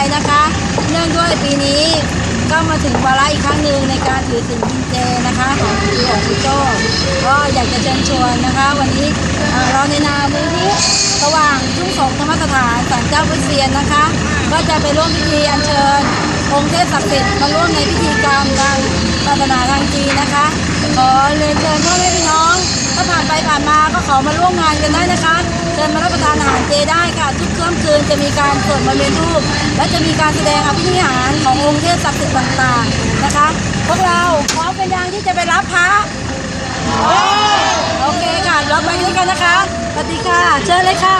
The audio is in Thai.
ในปีนี้ก็มาถึงวาระอีกครั้งหนึ่งในการถือศีลกินเจนะคะของคือของคุณโจ้ก็อยากจะเชิญชวนนะคะ วันนี้เราในนามมูลที่สว่างทุ่งสงธรรมสถานศาลเจ้าพุทเซียนนะคะ ก็จะไปร่วมพิธีอัญเชิญองค์เทพศักดิ์สิทธิ์มาร่วมในพิธีกรรมทางศาสนาทางจีนนะคะ ขอเรียนเชิญพ่อแม่พี่น้องถ้าผ่านไปผ่านมาก็ขอมาร่วมงานกันได้นะคะ ชิญมารับประทานอาหารเจได้ค่ะ ทุกค่ำคืนจะมีการสวดมนต์เวียนรูป และจะมีการแสดงอภินิหารขององค์เทพศักดิ์สิทธิ์ต่างๆนะคะ พวกเราพร้อมเป็นยังที่จะไปรับพระโอเคค่ะรับไปด้วยกันนะคะสวัสดีค่ะ เชิญเลยค่ะ